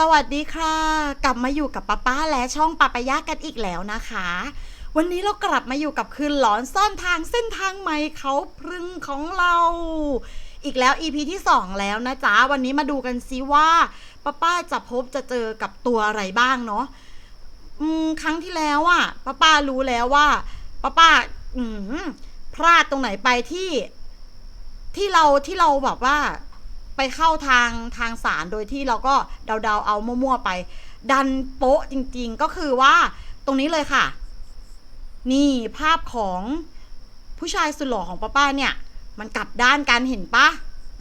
สวัสดีค่ะ กลับมาอยู่กับป้าป้าและช่องปาปายากันอีกแล้วนะคะ วันนี้เรากลับมาอยู่กับคืนหลอนซ่อนทางเส้นทางใหม่เขาพรึงของเรา อีกแล้ว EP ที่ 2 แล้วนะจ๊ะ วันนี้มาดูกันซิว่าป้าป้าจะพบจะเจอกับตัวอะไรบ้างเนาะครั้งที่แล้วอะป้าป้ารู้แล้วว่าป้าป้าพลาดตรงไหนไปที่ที่เราที่เราแบบว่า ไปเข้าทางทางสารโดยที่เราก็เดาๆเอามั่วๆไป ดันโป๊ะจริงๆก็คือว่าตรงนี้เลยค่ะ นี่ภาพของผู้ชายสุดหล่อของป้าป้าเนี่ย มันกลับด้านกันเห็นปะ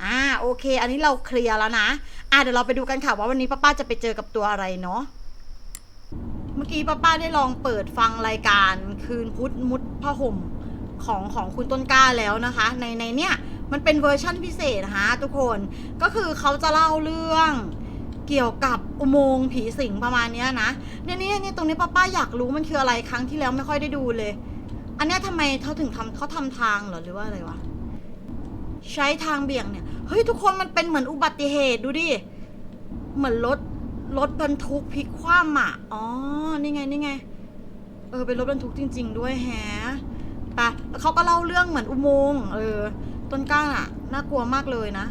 อ่าโอเค อันนี้เราเคลียร์แล้วนะ อ่าเดี๋ยวเราไปดูกันค่ะว่าวันนี้ป้าป้าจะไปเจอกับตัวอะไรเนาะเมื่อกี้ป้าป้าได้ลองเปิดฟังรายการคืนพุทธมุดผ้าห่มของของคุณต้นกล้าแล้วนะคะ ในในเนี่ย มันเป็นเวอร์ชั่นพิเศษนะทุกคนก็คือเขาจะเล่าเรื่องเกี่ยวกับอุโมงค์ผีสิงประมาณนี้นะเนี่ยนี่นี่ตรงนี้ป้าป้าอยากรู้มันคืออะไรครั้งที่แล้วไม่ค่อยได้ดูเลย อันนี้ยทำไมเขาถึงทำเขาทำทางเหรอหรือว่าอะไรวะใช้ทางเบี่ยงเนี่ยเฮ้ยทุกคนมันเป็นเหมือนอุบัติเหตุดูดิเหมือนรถรถบรรทุกพลิกคว่ำอะอ๋อนี่ไงนี่ไงเออเป็นรถบรรทุกจริง ๆ ด้วยแฮะไปแล้วเขาก็เล่าเรื่องเหมือนอุโมงค์เออ ต้นกล้าอะน่ากลัวมากเลยนะ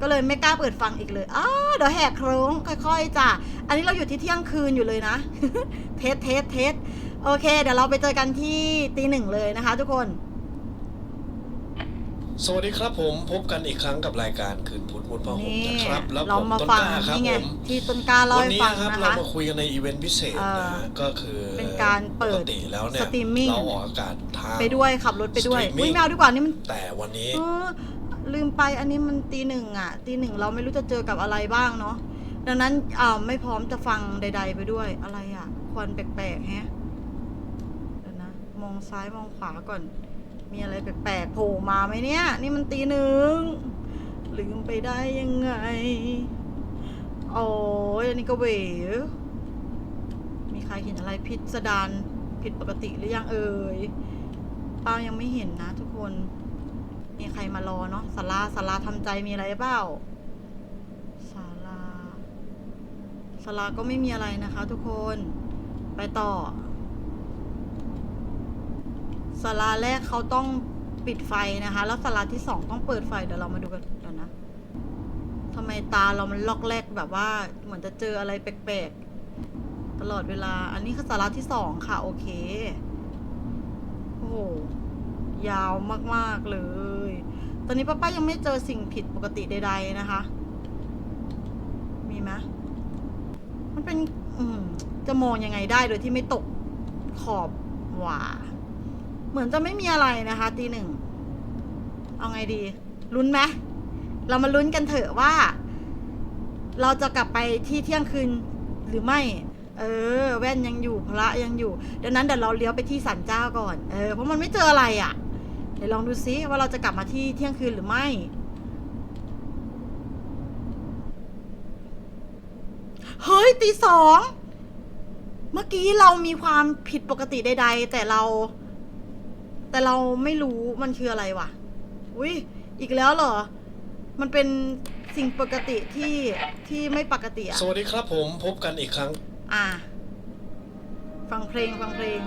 ก็เลยไม่กล้าเปิดฟังอีกเลยอ้าเดี๋ยวแหกโครงค่อยๆจ้ะอันนี้เราอยู่ที่เที่ยงคืนอยู่เลยนะ เทสเทสเทสโอเค เดี๋ยวเราไปเจอกันที่ตีหนึ่งเลยนะคะ ทุกคน สวัสดีครับผมพบกันอีกครั้งกับรายการคืนพุธมุดผ้าห่มนี่นะครับแล้วเราผมมาต้นฟังกล้าครับนี่ไงผมที่ต้นกล้าเล่าวันให้นี้ฟังนะครับนะเราคะมาคุยกันในอีเวนต์พิเศษเอ่อนะฮะก็คือเป็นการเปิดปกติแล้วเนี่ยสตรีมมิ่งเราออกอากาศทางไปด้วยขับรถไปด้วย streaming อุ้ยแมวดีกว่านี่มันแต่วันนี้เออลืมไปอันนี้มันตีหนึ่งอะตีหนึ่งเราไม่รู้จะเจอกับอะไรบ้างเนาะดังนั้นอ่าไม่พร้อมจะฟังใด ๆ ไปด้วยอะไรอะควันแปลกๆแฮะเดี๋ยวนะมองซ้ายมองขวาก่อน มีอะไรแปลกๆโผล่มาไหมเนี่ย นี่มันตีหนึ่งลืมไปได้ยังไง โอ้ยอันนี้ก็เหวมีใครเห็นอะไรพิสดารผิดปกติหรือยังเอ่ยป้ายังไม่เห็นนะทุกคน มีใครมารอเนาะสาราสาราทำใจมีอะไรเปล่าสาราสาราก็ไม่มีอะไรนะคะ ทุกคน ไปต่อ สาราแรกเขาต้องปิดไฟนะคะ แล้วสาราที่สองต้องเปิดไฟเดี๋ยวเรามาดูกันเดี๋ยวนะทำไมตาเรามันล็อกแรกแบบว่า เหมือนจะเจออะไรแปลกๆตลอดเวลา อันนี้คือสาราที่สองค่ะ โอเคโอ้โหยาวมากๆเลย ตอนนี้ป้าป้ายังไม่เจอสิ่งผิดปกติใด ๆนะคะ มีไหมมันเป็นอืจะมองยังไงได้โดยที่ไม่ตกขอบหว่า เหมือนจะไม่มีอะไรนะคะตีหนึ่งเอาไงดี ลุ้นไหมเรามาลุ้นกันเถอะว่า เราจะกลับไปที่เที่ยงคืนหรือไม่ เออ แว่นยังอยู่พระยังอยู่ดังนั้นเดี๋ยวเราเลี้ยวไปที่ศาลเจ้าก่อนเออเพราะมันไม่เจออะไรอะ่ะเดี๋ยวลองดูซิว่าเราจะกลับมาที่เที่ยงคืนหรือไม่เฮ้ยตีสอง เมื่อกี้เรามีความผิดปกติใด ๆ แต่เรา แต่เราไม่รู้มันคืออะไรวะอุ้ยอีกแล้วเหรอ มันเป็นสิ่งปกติที่ที่ไม่ปกติอะสวัสดีครับผมพบกันอีกครั้ง อะ ฟังเพลงฟังเพลง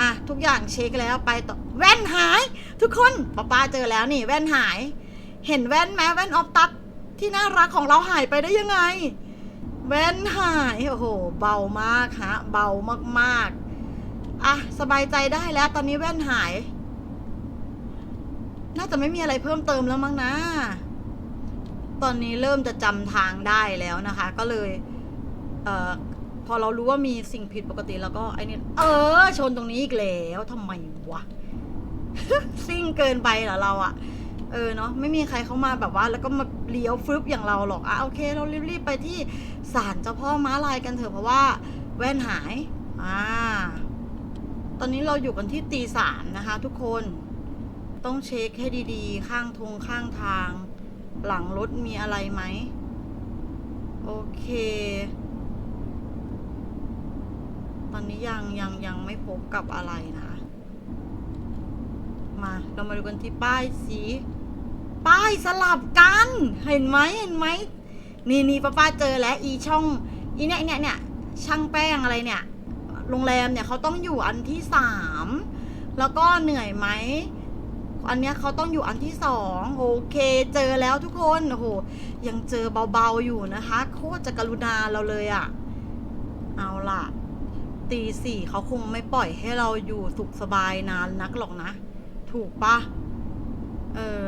อะ ทุกอย่างเช็คแล้วไปต่อแว่นหาย ทุกคนป้าป้าเจอแล้วนี่ แว่นหาย เห็นแว่นไหมแว่นออฟตัดที่น่ารักของเราหายไปได้ยังไง แว่นหายโอ้โหเบามากฮะเบามากๆอะสบายใจได้แล้วตอนนี้แว่นหาย น่าจะไม่มีอะไรเพิ่มเติมแล้วมั้งนะ ตอนนี้เริ่มจะจำทางได้แล้วนะคะ ก็เลยเอ่อพอเรารู้ว่ามีสิ่งผิดปกติแล้วก็ไอ้นี่เออ ชนตรงนี้อีกแล้วทำไมวะ ซิ่งเกินไปเหรอเราอะเออเนาะไม่มีใครเข้ามาแบบว่า แล้วก็มาเลี้ยวฟึบอย่างเราหรอกอะโอเค เรารีบๆไปที่ศาลเจ้าพ่อม้าลายกันเถอะเพราะว่าแว่นหาย อ่า ตอนนี้เราอยู่กันที่ตีสามนะคะ ทุกคน ต้องเช็คให้ดีๆ ข้างทงข้างทาง หลังรถมีอะไรไหม โอเค ตอนนี้ยังยังยังไม่พบกับอะไรนะ มาเรามาดูกันที่ป้ายสี ป้ายสลับกัน เห็นไหมเห็นไหม นี่นี่ป้าป้าเจอแล้วอีช่อง อีเนี่ยเนี่ยเนี่ยช่างแป้งอะไรเนี่ย โรงแรมเนี่ยเขาต้องอยู่อันที่สาม แล้วก็เหนื่อยไหม อันเนี้ยเขาต้องอยู่อันที่สองโอเค เจอแล้วทุกคนโอ้โหยังเจอเบาๆอยู่นะคะ โคตรจะกรุณาเราเลยอะ่ะ เอาล่ะ ตีสี่เขาคงไม่ปล่อยให้เราอยู่สุขสบายนานนักหรอกนะ ถูกปะเออ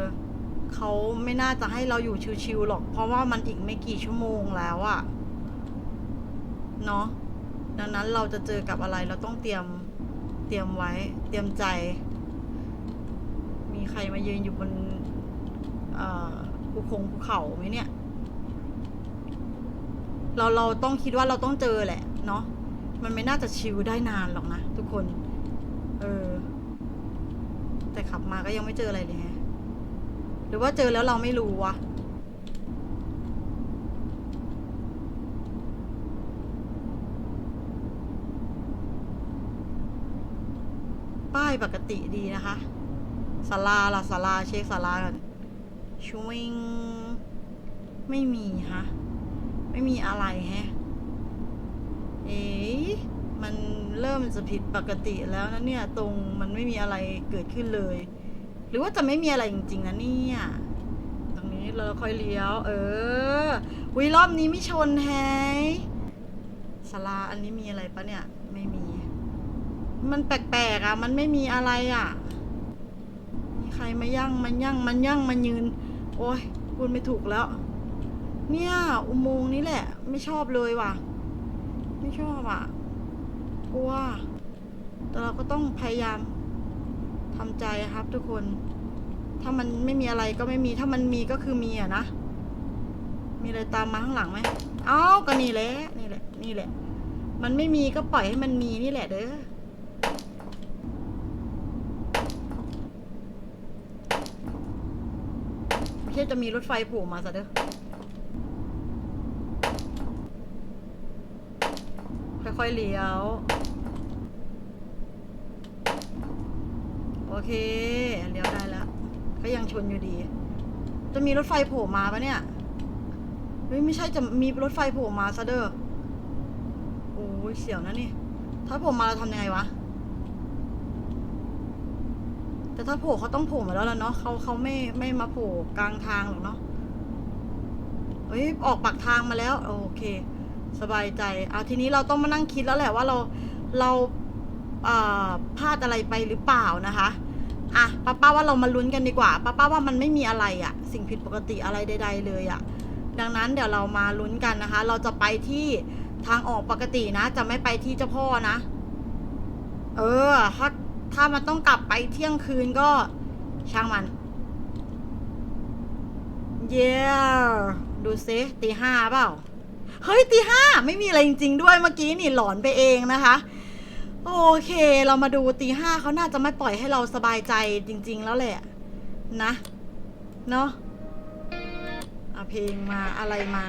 เขาไม่น่าจะให้เราอยู่ชิวๆหรอก เพราะว่ามันอีกไม่กี่ชั่วโมงแล้วอะเนาะดังนั้นเราจะเจอกับอะไรเราต้องเตรียมเตรียมไว้ เตรียมใจ มีใครมายืนอยู่บนภูคงภูเขาไหมเนี่ย เราเราต้องคิดว่าเราต้องเจอแหละ เนาะมันไม่น่าจะชิวได้นานหรอกนะทุกคน เออ แต่ขับมาก็ยังไม่เจออะไรเลยฮะหรือว่าเจอแล้วเราไม่รู้วะป้ายปกติดีนะคะ ศาลาล่ะศาลาเช็คศาลากันชวิงไม่มีฮะ ไม่มีอะไรแฮะ เอ๊ะมันเริ่มจะผิดปกติแล้วนะเนี่ย ตรงมันไม่มีอะไรเกิดขึ้นเลย หรือว่าจะไม่มีอะไรจริง ๆ นะเนี่ย ตรงนี้เราค่อยเลี้ยว เออวิรอบนี้ไม่ชนแฮะศาลาอันนี้มีอะไรปะเนี่ย ไม่มี มันแปลกๆอะ มันไม่มีอะไรอะ รมายั่งมันยั่งมันยั่งมันยืน โอ้ยพูดไม่ถูกแล้ว เนี่ยอุโมงค์นี้แหละ ไม่ชอบเลยว่ะ ไม่ชอบอะกลัวแต่เราก็ต้องพยายามทำใจครับ ทุกคน ถ้ามันไม่มีอะไรก็ไม่มี ถ้ามันมีก็คือมีอะนะ มีอะไรตามมาข้างหลังไหม เอ้าก็นี่แหละ นี่แหละ นี่แหละ มันไม่มีก็ปล่อยให้มันมีนี่แหละเด้อ ไม่จะมีรถไฟโผล่มาซะเด้อค่อยๆเลี้ยว โอเคเลี้ยวได้แล้ว ก็ยังชนอยู่ดี จะมีรถไฟโผล่มาปะเนี่ยเฮ้ยไม่ใช่จะมีรถไฟโผล่มาซะเด้อโอ้ยเสียวนะนี่ ถ้าโผล่มาเราทำยังไงวะ แต่ถ้าโผล่เขาต้องโผล่มาแล้วล่ะเนาะเขาเขาไม่ไม่มาโผล่กลางทางหรอกเนาะเฮ้ยออกปากทางมาแล้ว โอเค สบายใจเอาทีนี้เราต้องมานั่งคิดแล้วแหละว่าเราเราเอ่อพลาดอะไรไปหรือเปล่านะคะอะป้าป้าว่าเรามาลุ้นกันดีกว่าป้าป้าว่ามันไม่มีอะไรอะสิ่งผิดปกติอะไรใด ๆ เลยอะดังนั้นเดี๋ยวเรามาลุ้นกันนะคะ เราจะไปที่ทางออกปกตินะ จะไม่ไปที่เจ้าพ่อนะ เออถ้า ถ้ามันต้องกลับไปเที่ยงคืนก็ช่างมัน เย้ดูซิตีห้าเปล่า เฮ้ยตีห้าไม่มีอะไรจริง ๆ ด้วยเมื่อกี้นี่หลอนไปเองนะคะ โอเค เรามาดูตีห้าเขาน่าจะไม่ปล่อยให้เราสบายใจจริง ๆ แล้วแหละ นะ เนาะอะเพลงมาอะไรมา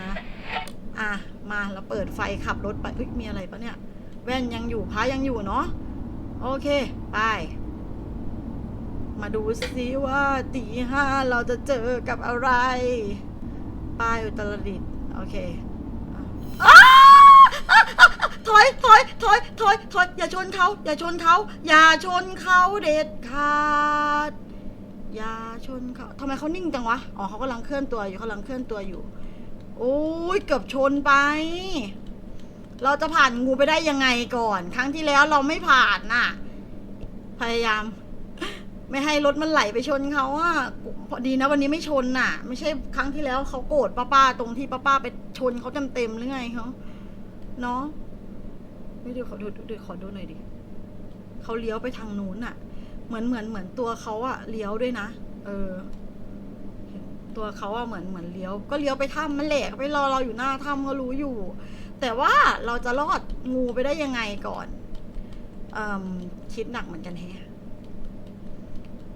อะ มาเราเปิดไฟขับรถไปเฮ้ยมีอะไรปะเนี่ย แว่นยังอยู่พายังอยู่เนาะ โอเค ไป มาดูซิว่าตีห้าเราจะเจอกับอะไร ป้ายอุตรดิตโอเคอ้าถอยถอยถอยถอยถอยอย่าชนเขาอย่าชนเขาอย่าชนเขาเด็ดขาดอย่าชนเขาทำไมเขานิ่งจังวะ อ๋อเขากำลังเคลื่อนตัวอยู่เขากำลังเคลื่อนตัวอยู่ โอ้ยเกือบชนไป เราจะผ่านงูไปได้ยังไงก่อน ครั้งที่แล้วเราไม่ผ่านน่ะ พยายาม ไม่ให้รถมันไหลไปชนเขาอะพอดีนะวันนี้ไม่ชนน่ะ ไม่ใช่ครั้งที่แล้วเขาโกรธป้าป้าๆตรงที่ป้าป้าๆไปชนเขาเต็มเต็มๆหรือไงเขาเนาะไม่ดูขอดูดูขอดูหน่อยดิเขาเลี้ยวไปทางนู้นน่ะ เหมือนเหมือนเหมือนตัวเขาอะเลี้ยวด้วยนะเออตัวเขาอะเหมือนเหมือนเลี้ยว ก็เลี้ยวไปถ้ำมันแหละไปรอเราอยู่หน้าถ้ำก็รู้อยู่ แต่ว่าเราจะรอดงูไปได้ยังไงก่อนอคิดหนักเหมือนกันแฮะ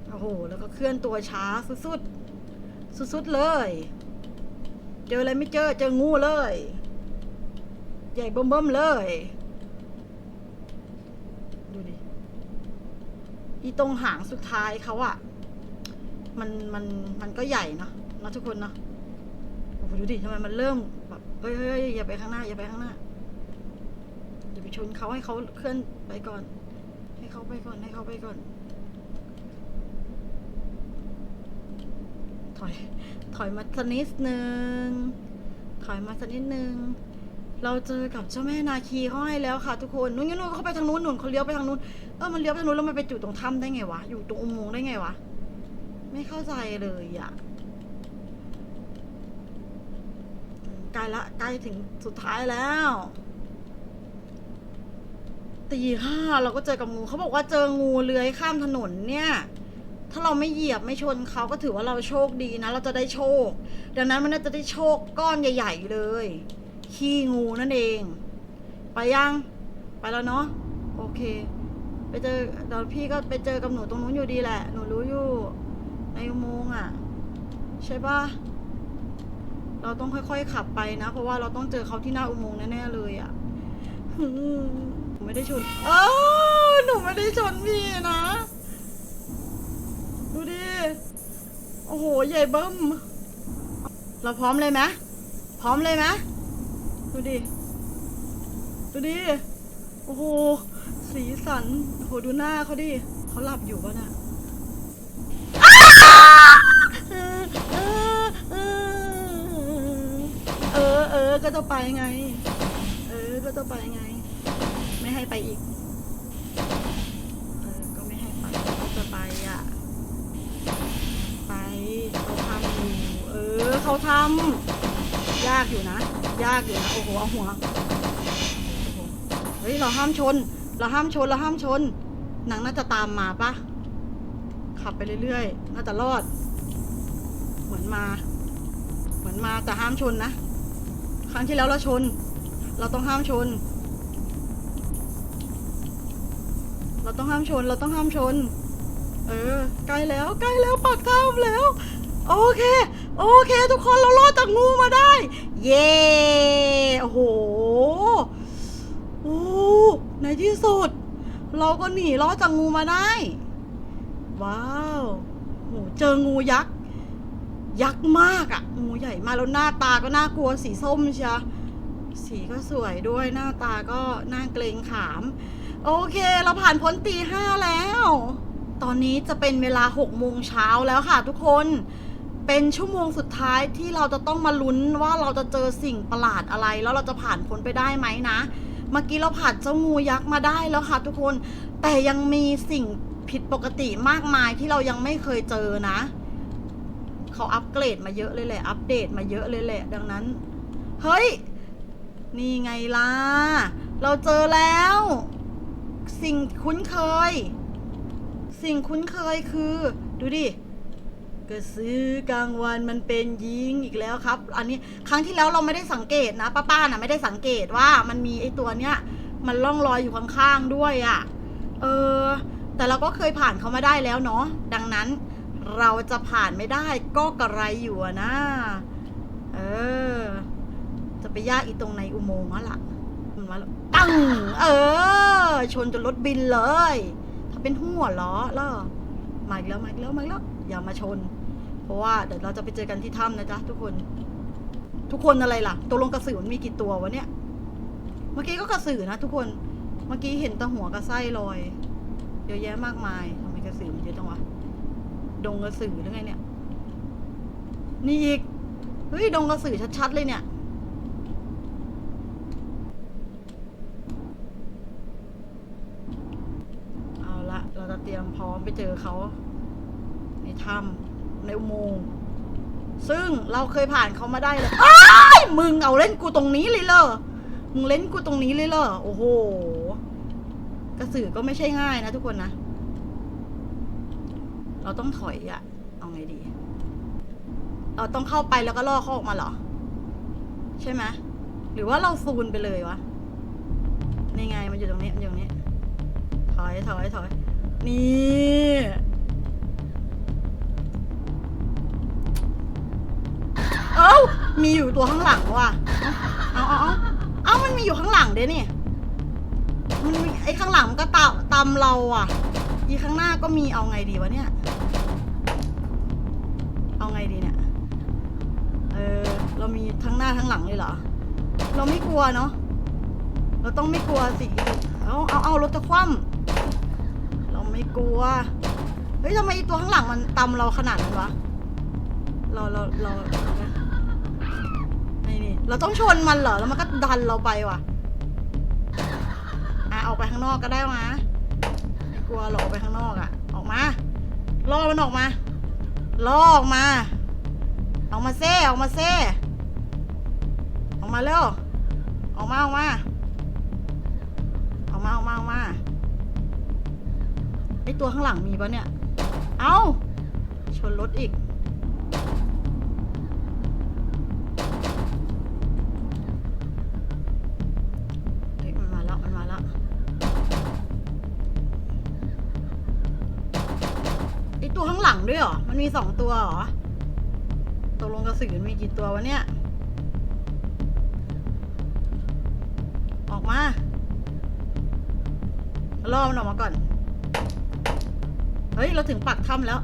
โอ้โห แล้วก็เคลื่อนตัวช้าสุดๆ สุดๆ เลย เจออะไรไม่เจอ เจองูเลย ใหญ่เบิ่มๆ เลย ดูดิ อีตรงหางสุดท้ายเขาอะมัน มัน มันก็ใหญ่เนาะนะทุกคนเนาะโอ้โหดูดิทำไมมันเริ่ม ฮ้ยเฮ้ยอย่าไปข้างหน้า อย่าไปข้างหน้า อย่าไปชนเขาให้เขาเคลื่อนไปก่อน ให้เขาไปก่อน ให้เขาไปก่อน ถอย ถอยมาสักนิดนึง ถอยมาสักนิดนึง เราเจอกับเจ้าแม่นาคีห้อยแล้วค่ะทุกคน นู้นนู้นเขาไปทางนู้นหนู้นเขาเลี้ยวไปทางนู้น เออ มันเลี้ยวไปทางนู้นแล้วมันไปจุดตรงถ้ำได้ไงวะ อยู่ตรงอุโมงค์ได้ไงวะ ไม่เข้าใจเลยอะอืม ใกล้ละใกล้ถึงสุดท้ายแล้วตีห้าเราก็เจอกับงูเขาบอกว่าเจองูเลื้อยข้ามถนนเนี่ย ถ้าเราไม่เหยียบไม่ชนเขาก็ถือว่าเราโชคดีนะ เราจะได้โชค ดังนั้นมันน่าจะได้โชคก้อนใหญ่ ๆ เลย ขี้งูนั่นเอง ไปยัง ไปแล้วเนาะโอเค ไปเจอเดี๋ยวพี่ก็ไปเจอกับหนูตรงนู้นอยู่ดีแหละ หนูรู้อยู่ในอุโมงค์อะ ใช่ปะ เราต้องค่อยๆขับไปนะ เพราะว่าเราต้องเจอเขาที่หน้าอุโมงค์แน่ๆเลยอะหนูไม่ได้ชนเออหนูไม่ได้ชนพี่นะ ดูดิ โอ้โห ใหญ่เบิ้ม เราพร้อมเลยไหมพร้อมเลยไหมดูดิ ดูดิ โอ้โห สีสัน โอ้โห ดูหน้าเขาดิ เขาหลับอยู่ปะน่ะ อเออก็จะไปไง เออ ก็จะไปไง ไม่ให้ไปอีก เออ ก็ไม่ให้ไปก็จะไปอะ ไปเขาทำอยู่ เออ เขาทำยากอยู่นะ ยากอยู่นะ โอ้โหเอาหัวโอ้โหเฮ้ย เราห้ามชน เราห้ามชน เราห้ามชน หนังน่าจะตามมาปะขับไปเรื่อยๆ น่าจะรอด เหมือนมา เหมือนมาแต่ห้ามชนนะ รั้งที่แล้วเราชน เราต้องห้ามชน เราต้องห้ามชน เราต้องห้ามชน เออ ใกล้แล้ว ใกล้แล้วปากถ้ำแล้ว โอเค โอเค ทุกคนเรารอดจากงูมาได้ เย้โอ้โหโอ้ในที่สุด เราก็หนีรอดจากงูมาได้ ว้าวโหเจองูยักษ์ ยักษ์มากอะงูใหญ่มากแล้วหน้าตาก็น่ากลัวสีส้มเชียสีก็สวยด้วยหน้าตาก็น่าเกรงขาม โอเค เราผ่านพ้นตีห้าแล้ว ตอนนี้จะเป็นเวลาหกโมงเช้าแล้วค่ะทุกคนเป็นชั่วโมงสุดท้ายที่เราจะต้องมาลุ้นว่าเราจะเจอสิ่งประหลาดอะไร แล้วเราจะผ่านพ้นไปได้ไหมนะ เมื่อกี้เราผ่านเจ้างูยักษ์มาได้แล้วค่ะทุกคน แต่ยังมีสิ่งผิดปกติมากมายที่เรายังไม่เคยเจอนะ เขาอัปเกรดมาเยอะเลยแหละ อัปเดตมาเยอะเลยแหละ ดังนั้น เฮ้ย นี่ไงล่ะ เราเจอแล้ว สิ่งคุ้นเคย สิ่งคุ้นเคยคือ ดูดิกระสือกลางวันมันเป็นยิงอีกแล้วครับ อันนี้ครั้งที่แล้วเราไม่ได้สังเกตนะป้าป้าน่ะไม่ได้สังเกตว่ามันมีไอตัวเนี้ย มันล่องลอยอยู่ข้างๆด้วยอะ่ะ เออ แต่เราก็เคยผ่านเขามาได้แล้วเนาะดังนั้น เราจะผ่านไม่ได้ก็กระไรอยู่นะเออ จะไปยากอีตรงในอุโมงค์แล้วล่ะมันมาแล้วปังเออ ชนจนรถบินเลย ถ้าเป็นหัวล้อล้วมาอีกแล้วมาอีกแล้วมาอีกแล้วอย่ามาชน เพราะว่าเดี๋ยวเราจะไปเจอกันที่ถ้ำนะจ๊ะทุกคน ทุกคนอะไรล่ะตัวลงกระสือมันมีกี่ตัววะเนี่ย เมื่อกี้ก็กระสือนะทุกคน เมื่อกี้เห็นตะหัวกระไส้ลอย เยอะแยะมากมาย ดงกระสือหรือไงเนี่ย นี่อีก เฮ้ย ดงกระสือชัดๆเลยเนี่ย เอาละ เราจะเตรียมพร้อมไปเจอเขา ในถ้ำในอุโมงค์ ซึ่งเราเคยผ่านเขามาได้เลยอ้ายมึงเอาเล่นกูตรงนี้เลยเหรอ มึงเล่นกูตรงนี้เลยเหรอ โอ้โห กระสือก็ไม่ใช่ง่ายนะทุกคนนะ เราต้องถอยอะเอาไงดี เราต้องเข้าไปแล้วก็ล่อเขาออกมาเหรอ ใช่ไหมหรือว่าเราซูนไปเลยวะนี่ไงมันอยู่ตรงนี้มันอยู่ตรงนี้ ถอยถอยถอยนี่เอ้ามีอยู่ตัวข้างหลังว่ะเอาเอาเอาเอามันมีอยู่ข้างหลังเด้นี่มันไอ้ข้างหลังมันก็ตามตามเราอะ อีข้างหน้าก็มีเอาไงดีวะเนี่ย เอาไงดีเนี่ยเออเรามีทั้งหน้าทั้งหลังเลยเหรอ เราไม่กลัวเนาะ เราต้องไม่กลัวสิ เอาเอาเอารถจะคว่ำเราไม่กลัว เฮ้ยทำไมตัวข้างหลังมันตำเราขนาดนั้นวะ เราเราเรานี่นี่ เราต้องชนมันเหรอ แล้วมันก็ดันเราไปว่ะอะออกไปข้างนอกก็ได้มาไม่กลัวหรอกออกไปข้างนอกอะ ออกมา ล่อมันออกมา ล่อออกมา ออกมาเซ่ออกมาเซ่ มาเร็วออกมาออกมาออกมาออกมาออกมาไอตัวข้างหลังมีปะเนี่ย เอาชนรถอีก เฮ้ยมันมาแล้วมันมาแล้วไอตัวข้างหลังด้วยเหรอ มันมีสองตัวเหรอตกลงกระสือมีกี่ตัววะเนี่ย ออกมาล่อมันออกมาก่อน เฮ้ย เราถึงปากถ้ำแล้ว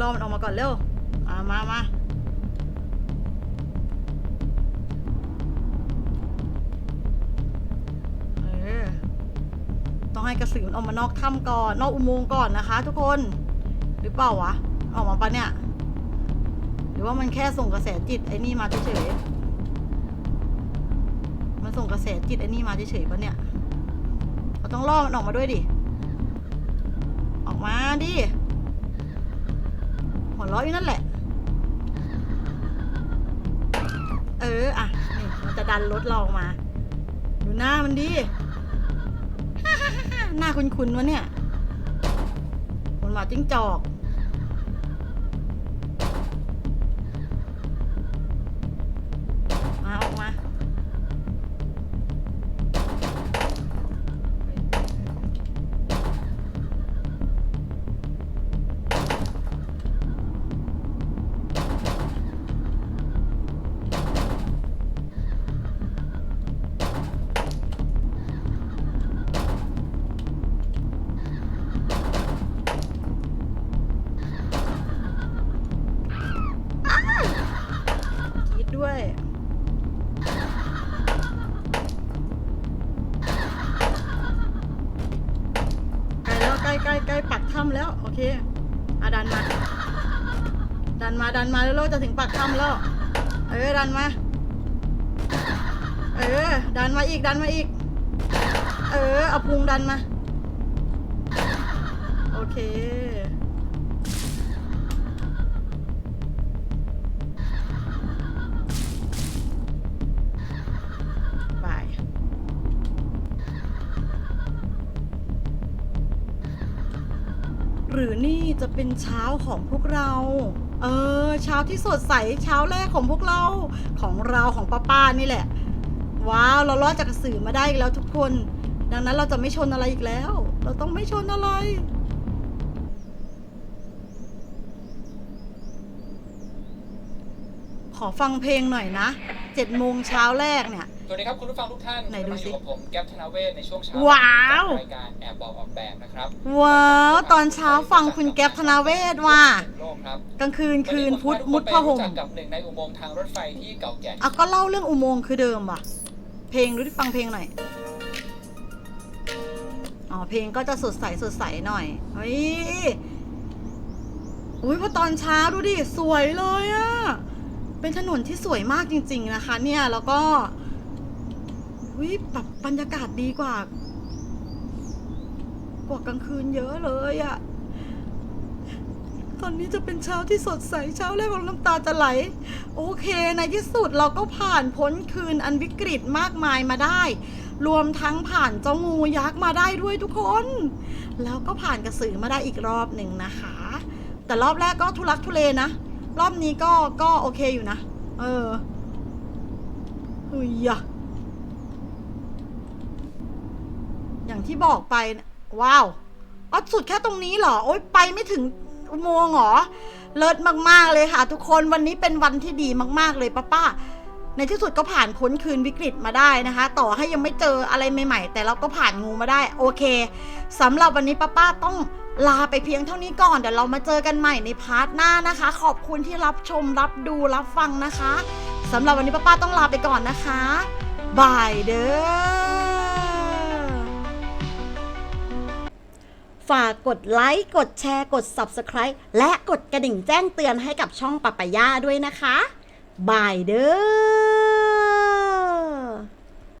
ล่อมันออกมาก่อนเร็ว มามามาเออต้องให้กระสือมันออกมานอกถ้ำก่อน นอกอุโมงค์ก่อนนะคะ ทุกคน หรือเปล่าวะ ออกมาปะเนี่ย ว่ามันแค่ส่งกระแสจิตไอ้นี่มาเฉยมันส่งกระแสจิตไอ้นี่มาเฉยปะเนี่ยเราต้องล่อมันออกมาด้วยดิ ออกมาดิ หัวเราะอยู่นั่นแหละ เออ อะ นี่มันจะดันรถเราออกมา ดูหน้ามันดิ หน้าคุ้นๆวะเนี่ยคนหมาจิ้งจอก นมาดันมาแล้วเราจะถึงปากถ้ำแล้ว เออ ดันมา เออ ดันมาอีก ดันมาอีก เออ เอาพุงดันมา โอเค ไป หรือนี่จะเป็นเช้าของพวกเรา เออ เช้าที่สดใสเช้าแรกของพวกเราของเราของป้าป้านี่แหละ ว้าว เรารอดจากรสื่อมาได้อีกแล้วทุกคน ดังนั้นเราจะไม่ชนอะไรอีกแล้ว เราต้องไม่ชนอะไรขอฟังเพลงหน่อยนะเจ็ดโมงเช้าแรกเนี่ย สวัสดีครับคุณผู้ฟังทุกท่านไหนดูสิ กำลังอยู่กับผมแก๊ปธนาเวศในช่วงเช้าว้าวรายการแอบบอกออกแบบนะครับว้าวตอนเช้าฟังคุณแก๊ปธนาเวศว่ะโลกครับกลางคืนคืนพุธวัมุดผผ้าพห่มไปรู้จักกับหนึ่งในอุโมงค์ทางรถไฟที่เก่าแก่ที่อะก็เล่าเรื่องอุโมงค์คือเดิมว่ะ เพลงดูที่ฟังเพลงหน่อย อ๋อเพลงก็จะสดใสสดใสหน่อยเฮ้ยอุ้ยพอตอนเช้าดูดิ สวยเลยอะเป็นถนนที่สวยมากจริง ๆนะคะ เนี่ยแล้วก็ อุ้ยแบบบรรยากาศดีกว่า กว่ากลางคืนเยอะเลยอะตอนนี้จะเป็นเช้าที่สดใสเช้าแรกของน้ำตาจะไหล โอเคในที่สุดเราก็ผ่านพ้นคืนอันวิกฤตมากมายมาได้ รวมทั้งผ่านเจ้างูยักษ์มาได้ด้วยทุกคน แล้วก็ผ่านกระสือมาได้อีกรอบหนึ่งนะคะ แต่รอบแรกก็ทุลักทุเลนะ รอบนี้ก็ก็โอเคอยู่นะ เออเฮ้ย อย่างที่บอกไป ว้าวอ๋อสุดแค่ตรงนี้เหรอ โอ๊ยไปไม่ถึงอุโมงค์เหรอ เลิศมากๆเลยค่ะ ทุกคนวันนี้เป็นวันที่ดีมากๆเลยป้าป้าในที่สุดก็ผ่านพ้นคืนวิกฤตมาได้นะคะ ต่อให้ยังไม่เจออะไรใหม่ ๆ แต่เราก็ผ่านงูมาได้ โอเคสำหรับวันนี้ป้าป้าต้องลาไปเพียงเท่านี้ก่อนเดี๋ยวเรามาเจอกันใหม่ในพาร์ทหน้านะคะ ขอบคุณที่รับชมรับดูรับฟังนะคะสำหรับวันนี้ป้าป้าต้องลาไปก่อนนะคะบายเด้อ ฝากกดไลค์ กดแชร์ กด Subscribe และกดกระดิ่งแจ้งเตือนให้กับช่องปัปะย่าด้วยนะคะบายเด้อ